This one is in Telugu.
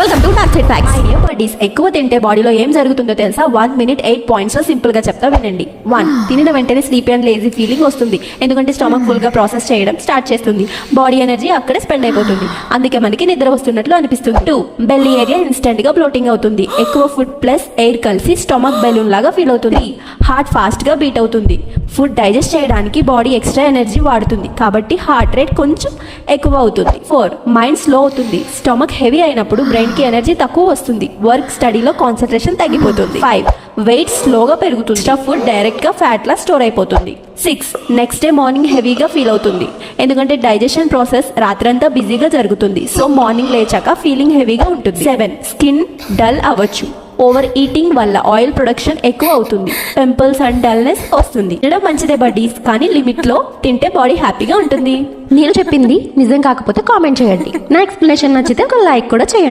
Welcome to talk facts buddies ఎక్కువ తింటే బాడీలో ఏం జరుగుతుందో తెలుసా? వన్ మినిట్ ఎయిట్ పాయింట్స్లో సింపుల్గా చెప్తా వినండి. వన్ తినిన వెంటనే స్లీపీ అండ్ లేజీ ఫీలింగ్ వస్తుంది. ఎందుకంటే స్టమక్ ఫుల్గా ప్రాసెస్ చేయడం స్టార్ట్ చేస్తుంది. బాడీ ఎనర్జీ అక్కడే స్పెండ్ అయిపోతుంది. అందుకే మనకి నిద్ర వస్తున్నట్లు అనిపిస్తుంది. టూ బెల్లీ ఏరియా ఇన్స్టెంట్గా బ్లోటింగ్ అవుతుంది. ఎక్కువ ఫుడ్ ప్లస్ ఎయిర్ కలిసి స్టమక్ బెలూన్ లాగా ఫీల్ అవుతుంది. హార్ట్ ఫాస్ట్గా బీట్ అవుతుంది. ఫుడ్ డైజెస్ట్ చేయడానికి బాడీ ఎక్స్ట్రా ఎనర్జీ వాడుతుంది. కాబట్టి హార్ట్ రేట్ కొంచెం ఎక్కువ అవుతుంది. ఫోర్ మైండ్ స్లో అవుతుంది. స్టమక్ హెవీ అయినప్పుడు బ్రెయిన్ మైండ్కి ఎనర్జీ తక్కువ వస్తుంది. వర్క్ స్టడీలో కాన్సన్ట్రేషన్ తగ్గిపోతుంది. ఫైవ్ వెయిట్ స్లోగా పెరుగుతుంది. ఫుడ్ డైరెక్ట్గా ఫ్యాట్లా స్టోర్ అయిపోతుంది. సిక్స్ నెక్స్ట్ డే మార్నింగ్ హెవీగా ఫీల్ అవుతుంది. ఎందుకంటే డైజెషన్ ప్రాసెస్ రాత్రంతా బిజీగా జరుగుతుంది. సో మార్నింగ్ లేచాక ఫీలింగ్ హెవీగా ఉంటుంది. సెవెన్ స్కిన్ డల్ అవ్వచ్చు. ఓవర్ ఈటింగ్ వల్ల ఆయిల్ ప్రొడక్షన్ ఎక్కువ అవుతుంది. పింపుల్స్ అండ్ డల్నెస్ వస్తుంది. తినడం మంచిదే బడీస్ కానీ లిమిట్లో తింటే బాడీ హ్యాపీగా ఉంటుంది. నేను చెప్పింది నిజం కాకపోతే కామెంట్ చేయండి. నా ఎక్స్ప్లెనేషన్ నచ్చితే ఒక లైక్ కూడా చేయండి.